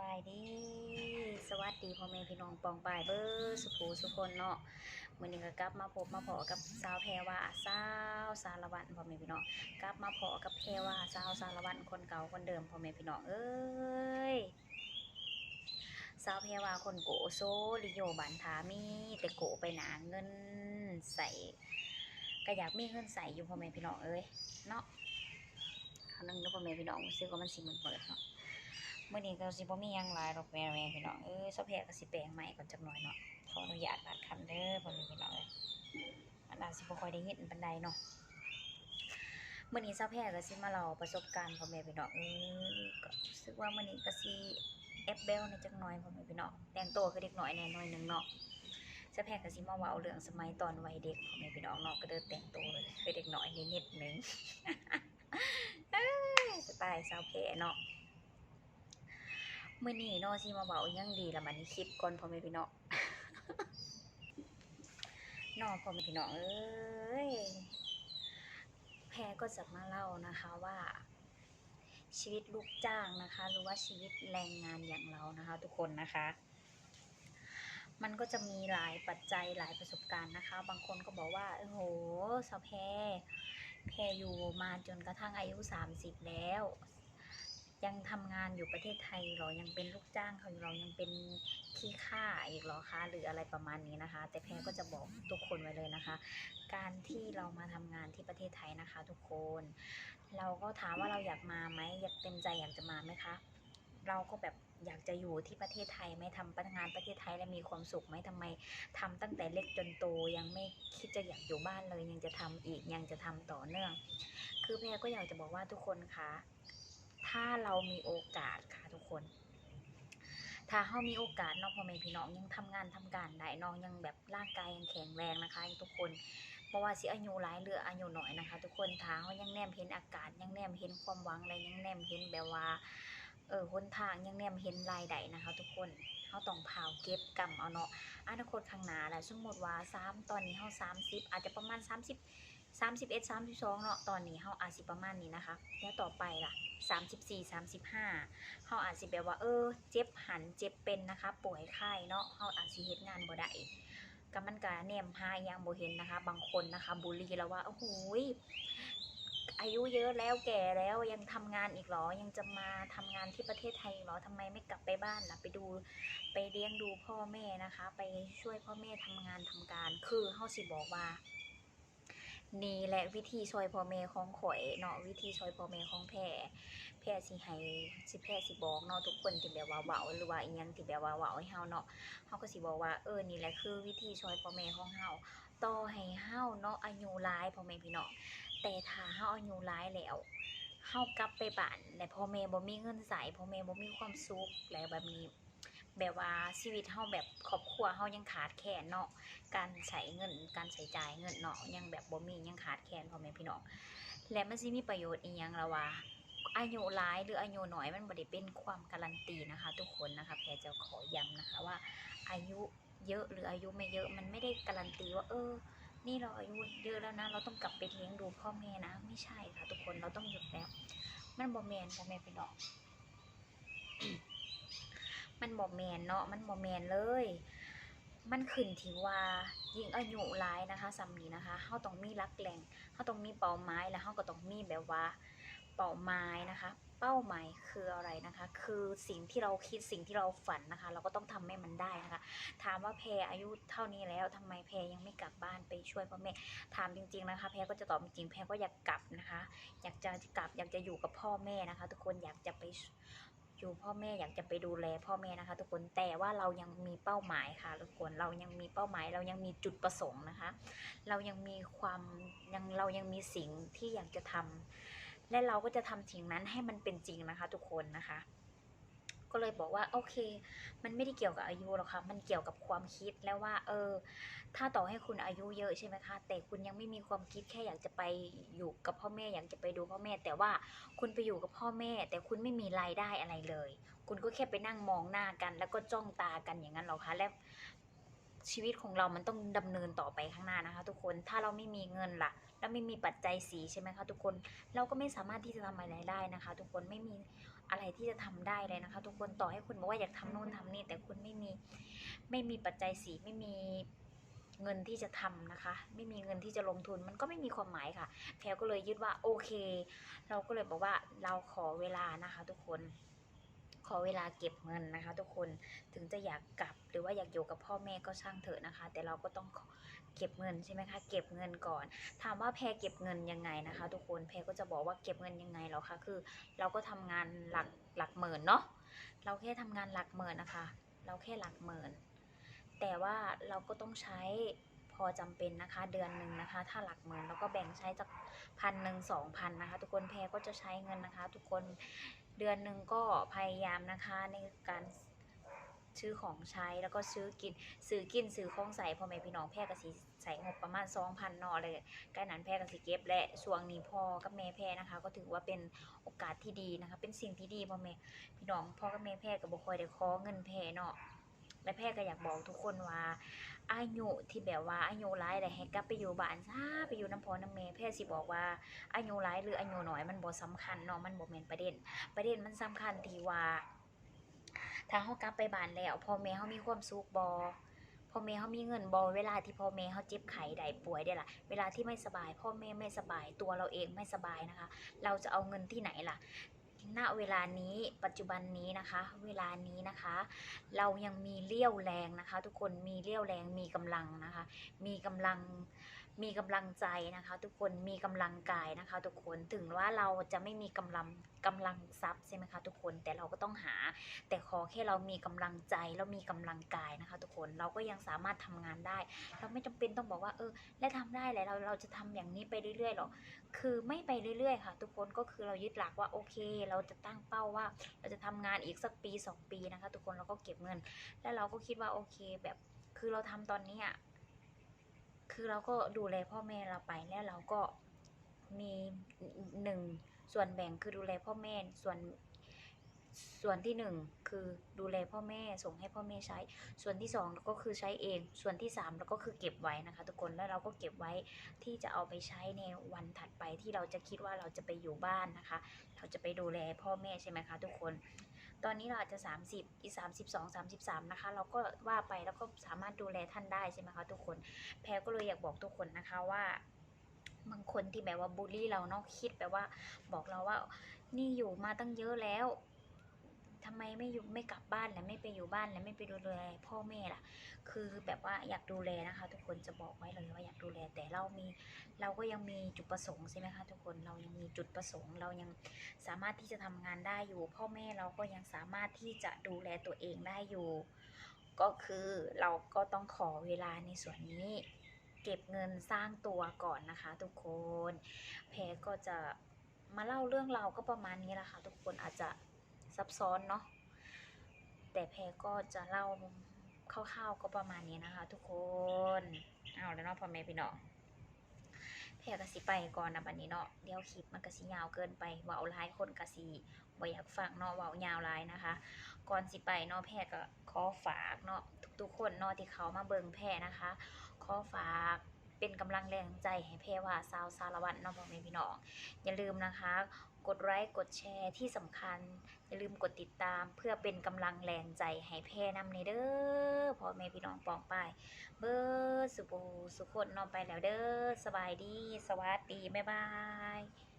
บายดี สวัสดีพ่อแม่พี่น้องปองปายเบอร์สุภูสุคนเนาะมื้อนี้ก็กลับมาพบมาพอกับสาวแพรว่าสาวสารวัตรพ่อแม่พี่น้องกลับมาพอกับแพรว่าสาวสารวัตรคนเก่าคนเดิมพ่อแม่พี่น้องเอ้ยสาวแพรว่าคนโกโซลิโยบันทามีแต่โกไปหนาเงินใส่ก็อยากมีเงินใส่อยู่พ่อแม่พี่น้องเอ้ยเนาะเขานึงเด้อพ่อแม่พี่น้องซื้อก็มันสิมันเปิดเนาะ มื่อนี้ก็สิบ่มียังหลายดอกแม่แม่พี่น้องเอ้ยสะแพกก็สิแปลงใหม่ก่อนจักหน่อยเนาะขออนุญาตบาดคำเด้อพ่อแม่พี่น้องเอ้ยมันอาจสิบ่ค่อยได้เห็นปานใดเนาะมื่อนี้สะแพกก็สิมาเล่าประสบการณ์พ่อแม่พี่น้องเอ้ยก็รู้สึกว่ามื่อนี้ก็สิแอบเบลในจักหน่อยพ่อแม่พี่น้องแต่งตัวคือเด็กน้อยแน่น่อยหนึงเนาะสะแพกก็สิมาว้าเอาเรื่องสมัยตอนวัยเด็กพ่อแม่พี่น้องเนาะก็เดินแต่งตัวเลยคือเด็กน้อยนิดๆหนึงเอ้ยสไตล์สาวแพรเนาะ มื่อนี้เนาะสิมาเบายังดีละมันคลิปก่อนพ่อแม่พี่น้องน้องพ่อแม่พี่น้องเอ้ยแพรก็จะมาเล่านะคะว่า ชีวิตลูกจ้างนะคะ หรือว่าชีวิตแรงงานอย่างเรานะคะ ทุกคนนะคะ มันก็จะมีหลายปัจจัยหลายประสบการณ์นะคะ บางคนก็บอกว่าโอ้โหสาวแพรแพรอยู่มาจนกระทั่งอายุสามสิบแล้ว ยังทำงานอยู่ประเทศไทยหรอยังเป็นลูกจ้างเขาอยู่หรอยังเป็นขี้ข้าอีกหรอคะหรืออะไรประมาณนี้นะคะ แต่แพรก็จะบอกทุกคนไว้เลยนะคะ การที่เรามาทำงานที่ประเทศไทยนะคะ ทุกคน เราก็ถามว่าเราอยากมาไหมอยากเต็มใจอยากจะมาไหมคะเราก็แบบอยากจะอยู่ที่ประเทศไทยไหมทำงานประเทศไทยแล้วมีความสุขไหมทำไมทำตั้งแต่เล็กจนโตยังไม่คิดจะอยากอยู่บ้านเลย ยังจะทำอีกยังจะทำต่อเนื่อง คือแพรก็อยากจะบอกว่าทุกคนคะ ถ้าเรามีโอกาสค่ะทุกคน ถ้าเรามีโอกาสน้องพ่อแม่พี่น้องยังทำงานทำการได้น้องยังแบบร่างกายยังแข็งแรงนะคะทุกคนเพราะว่าสิอายุหลายหรืออายุน้อยนะคะ ทุกคนถ้าเขายังแนมเห็นอากาศยังแนมเห็นความหวังและยังแนมเห็นแบบว่าเออหนทางยังแนมเห็นรายได้นะคะ ทุกคนเขาต้องพาวเก็บกำเอาเนาะอนาคตข้างหน้าแหละสมมติว่า3ตอนนี้เฮา30 อาจจะประมาณ 30 31 32เนาะตอนนี้เฮาอาจสิประมาณนี้นะคะ แล้วต่อไปล่ะ 34 35เฮาอาจสิแบบว่าเออ เจ็บหันเจ็บเป็นนะคะ ป่วยไข้เนาะเฮาอาจสิเฮ็ดงานบ่ได้ก็มันก็แนมหาอยังบ่เห็นนะคะ บางคนนะคะบูลลีแล้วว่าโอ้โหอายุเยอะแล้วแก่แล้วยังทำงานอีกหรอ ยังจะมาทำงานที่ประเทศไทยหรอทำไมไม่กลับไปบ้านล่ะไปดูไปเลี้ยงดูพ่อแม่นะคะ ไปช่วยพ่อแม่ทำงานทำการ คือเฮาสิบอกว่า นี่แหละวิธีช่วยพ่อแม่ของข่อยเนาะวิธีช่วยพ่อแม่ของแพรแพรสิให้สิแพรสิบอกเนาะทุกคนที่แบบว่าเว้าหรือว่าอีหยังที่แบบว่าเว้าให้เฮาเนาะเฮาก็สิบอกว่าเออนี่แหละคือวิธีช่วยพ่อแม่ของเฮาต่อให้เฮาเนาะอายุหลายพ่อแม่พี่น้องแต่ถ้าเฮาอายุหลายแล้วเฮากลับไปบ้านและพ่อแม่บ่มีเงินใช้พ่อแม่บ่มีความสุขแล้วแบบนี้ แบบว่าชีวิตเฮาแบบครอบครัวเฮายังขาดแคลนเนาะการใช้เงิน การใช้จ่ายเงินเนาะยังแบบบ่มียังขาดแคลนพ่อแม่พี่น้องและมันสิมีประโยชน์อีหยังละว่าอายุหลายหรืออายุน้อยมันบ่ได้เป็นความการันตีนะคะ ทุกคนนะคะแพรจะขอย้ำนะคะว่า อายุเยอะหรืออายุไม่เยอะมันไม่ได้การันตีว่า เออ นี่เราอายุเยอะแล้วนะ เราต้องกลับไปเลี้ยงดูพ่อแม่นะ ไม่ใช่ค่ะ ทุกคนเราต้องหยุดแล้วมันบ่แมนพ่อแม่พี่น้อง มันบ่แมนเนาะมันบ่แมนเลย มันขึ้นที่ว่ายิ่งอายุหลายนะคะสำนี้นะคะเฮาต้องมีหลักแหล่งเฮาต้องมีเป้าหมายแล้วเฮาก็ต้องมีแบบว่าเป้าหมายนะคะ เป้าหมายคืออะไรนะคะ คือสิ่งที่เราคิดสิ่งที่เราฝันนะคะ เราก็ต้องทำให้มันได้นะคะ ถามว่าแพรอายุเท่านี้แล้วทำไมแพรยังไม่กลับบ้านไปช่วยพ่อแม่ถามจริง ๆนะคะ แพรก็จะตอบจริงแพรก็อยากกลับนะคะ อยากจะกลับอยากจะอยู่กับพ่อแม่นะคะ ทุกคนอยากจะไป ยู่พ่อแม่อยากจะไปดูแลพ่อแม่นะคะ ทุกคนแต่ว่าเรายังมีเป้าหมายค่ะทุกคนเรายังมีเป้าหมาย เรายังมีจุดประสงค์นะคะ เรายังมีความยังเรายังมีสิ่งที่อยากจะทำและเราก็จะทำสิ่งนั้นให้มันเป็นจริงนะคะ ทุกคนนะคะ ก็เลยบอกว่าโอเค มันไม่ได้เกี่ยวกับอายุหรอกค่ะ มันเกี่ยวกับความคิดแล้วว่า เออ ถ้าต่อให้คุณอายุเยอะใช่ไหมคะ แต่คุณยังไม่มีความคิดแค่อยากจะไปอยู่กับพ่อแม่อยากจะไปดูพ่อแม่ แต่ว่าคุณไปอยู่กับพ่อแม่ แต่คุณไม่มีรายได้อะไรเลย คุณก็แค่ไปนั่งมองหน้ากัน แล้วก็จ้องตากันอย่างนั้นหรอคะและชีวิตของเรามันต้องดำเนินต่อไปข้างหน้านะคะ ทุกคน ถ้าเราไม่มีเงินล่ะ แล้วไม่มีปัจจัยสีใช่ไหมคะทุกคน เราก็ไม่สามารถที่จะทำอะไรได้นะคะ ทุกคน ไม่มี อะไรที่จะทำได้เลยนะคะ ทุกคนต่อให้คุณบอกว่าอยากทำโน่นทำนี่ แต่คุณไม่มีไม่มีปัจจัยสีไม่มีเงินที่จะทำนะคะ ไม่มีเงินที่จะลงทุนมันก็ไม่มีความหมายค่ะ แพลก็เลยยึดว่าโอเค เราก็เลยบอกว่าเราขอเวลานะคะ ทุกคน ขอเวลาเก็บเงินนะคะ ทุกคนถึงจะอยากกลับ หรือว่าอยากอยู่กับพ่อแม่ก็ช่างเถอะนะคะ แต่เราก็ต้องเก็บเงินใช่ไหมคะ เก็บเงินก่อน ถามว่าแพรเก็บเงินยังไงนะคะ ทุกคนแพรก็จะบอกว่าเก็บเงินยังไงเหรอคะคือ เราก็ทำงานหลักหลักหมื่นเนาะเราแค่ทำงานหลักหมื่นนะคะ เราแค่หลักหมื่นแต่ว่าเราก็ต้องใช้พอจำเป็นนะคะเดือนหนึ่งนะคะ ถ้าหลักหมื่นเราก็แบ่งใช้จากพันหนึ่งสองพันนะคะ ทุกคนแพรก็จะใช้เงินนะคะ ทุกคน เดือนหนึ่งก็พยายามนะคะในการซื้อของใช้แล้วก็ซื้อกินซื้อกินซื้อของใส่พ่อแม่พี่น้องแพรก็สิใส่งบประมาณสองพันนอเลยใกล้นั้นแพรก็สิเก็บและช่วงนี้พ่อกับแม่แพรนะคะ ก็ถือว่าเป็นโอกาสที่ดีนะคะ เป็นสิ่งที่ดีพ่อแม่พี่น้องพ่อกับแม่แพรก็บ่ค่อยได้ขอเงินแพรเนาะ และแพรก็อยากบอกทุกคนว่า อายุที่แบบว่าอายุหลายแต่ให้กลับไปอยู่บ้านซะไปอยู่น้ำพอน้ำแม่แพรสิบอกว่าอายุหลายหรืออายุน้อยมันบ่สำคัญเนาะมันบ่แม่นประเด็น ประเด็นมันสำคัญที่ว่าถ้าเฮากลับไปบ้านแล้วพ่อแม่เฮามีความสุขบ่พ่อแม่เฮามีเงินบ่เวลาที่พ่อแม่เฮาเจ็บไข้ได้ป่วยได้ล่ะ เวลาที่ไม่สบาย พ่อแม่ไม่สบายตัวเราเองไม่สบายนะคะ เราจะเอาเงินที่ไหนล่ะ ณเวลานี้ปัจจุบันนี้นะคะ เวลานี้นะคะ เรายังมีเลี้ยวแรงนะคะ ทุกคนมีเลี้ยวแรงมีกำลังนะคะ มีกำลัง มีกำลังใจนะคะ ทุกคนมีกำลังกายนะคะ ทุกคนถึงว่าเราจะไม่มีกำลังกำลังทรัพย์ใช่ไหมคะ ทุกคนแต่เราก็ต้องหา แต่ขอแค่เรามีกำลังใจแล้วมีกำลังกายนะคะ ทุกคนเราก็ยังสามารถทำงานได้ เราไม่จำเป็นต้องบอกว่าเออ และทำได้แหละเราเราจะทำอย่างนี้ไปเรื่อยๆหรอกคือไม่ไปเรื่อยๆค่ะ ทุกคนก็คือเรายึดหลักว่าโอเค เราจะตั้งเป้าว่า เราจะทำงานอีกสักปี 2 ปีนะคะ ทุกคนเราก็เก็บเงิน แล้วเราก็คิดว่าโอเคแบบคือเราทำตอนนี้อะ คือเราก็ดูแลพ่อแม่เราไปแล้วเราก็มีหนึ่งส่วนแบ่งคือดูแลพ่อแม่ส่วนส่วนที่หนึ่งคือดูแลพ่อแม่ส่งให้พ่อแม่ใช้ ส่วนที่สองก็คือใช้เอง ส่วนที่สามเราก็คือเก็บไว้นะคะ ทุกคนแล้วเราก็เก็บไว้ที่จะเอาไปใช้ในวันถัดไปที่เราจะคิดว่าเราจะไปอยู่บ้านนะคะ เราจะไปดูแลพ่อแม่ใช่ไหมคะ ทุกคน ตอนนี้เราอาจจะ 30 อีก 32 33 นะคะ เราก็ว่าไปแล้วก็สามารถดูแลท่านได้ใช่ไหมคะทุกคน แพรก็เลยอยากบอกทุกคนนะคะว่าบางคนที่แบบว่าบูลลี่เราเนาะคิดแบบว่าบอกเราว่า นี่อยู่มาตั้งเยอะแล้ว ทำไมไม่อยู่ไม่กลับบ้านและไม่ไปอยู่บ้านและไม่ไปดูแลพ่อแม่ล่ะ คือแบบว่าอยากดูแลนะคะ ทุกคนจะบอกไว้เลยว่าอยากดูแลแต่เรามีเราก็ยังมีจุดประสงค์ใช่ไหมคะทุกคนเรายังมีจุดประสงค์เรายังสามารถที่จะทำงานได้อยู่ พ่อแม่เราก็ยังสามารถที่จะดูแลตัวเองได้อยู่ ก็คือเราก็ต้องขอเวลาในส่วนนี้เก็บเงินสร้างตัวก่อนนะคะ ทุกคน แพรก็จะมาเล่าเรื่องเราก็ประมาณนี้แหละค่ะ ทุกคนอาจจะ ซับซ้อนเนาะแต่แพรก็จะเล่าคร่าวๆก็ประมาณนี้นะคะ ทุกคนเอาแล้วเนาะพ่อแม่พี่น้องแพรกสิไปก่อนนะบัดนี้เนาะเดี๋ยวคลิปมันกสิยาวเกินไปเว้าหลายคนกสิบ่อยากฟังเนาะเว้ายาวลายนะคะ ก่อนสิไปเนาะแพรก็ขอฝากเนาะทุกๆคนเนาะที่เขามาเบิ่งแพรนะคะ ขอฝาก เป็นกำลังแรงใจให้เพว่าสาวสารวัตรเนาะพ่อแม่พี่น้อง อย่าลืมนะคะ กดไลค์กดแชร์ที่สำคัญ อย่าลืมกดติดตามเพื่อเป็นกำลังแรงใจให้เพนำในเด้อพ่อแม่พี่น้องปองไปเบอร์สุโขสุขนนอนไปแล้วเด้อสบายดี สวัสดีบ๊ายบาย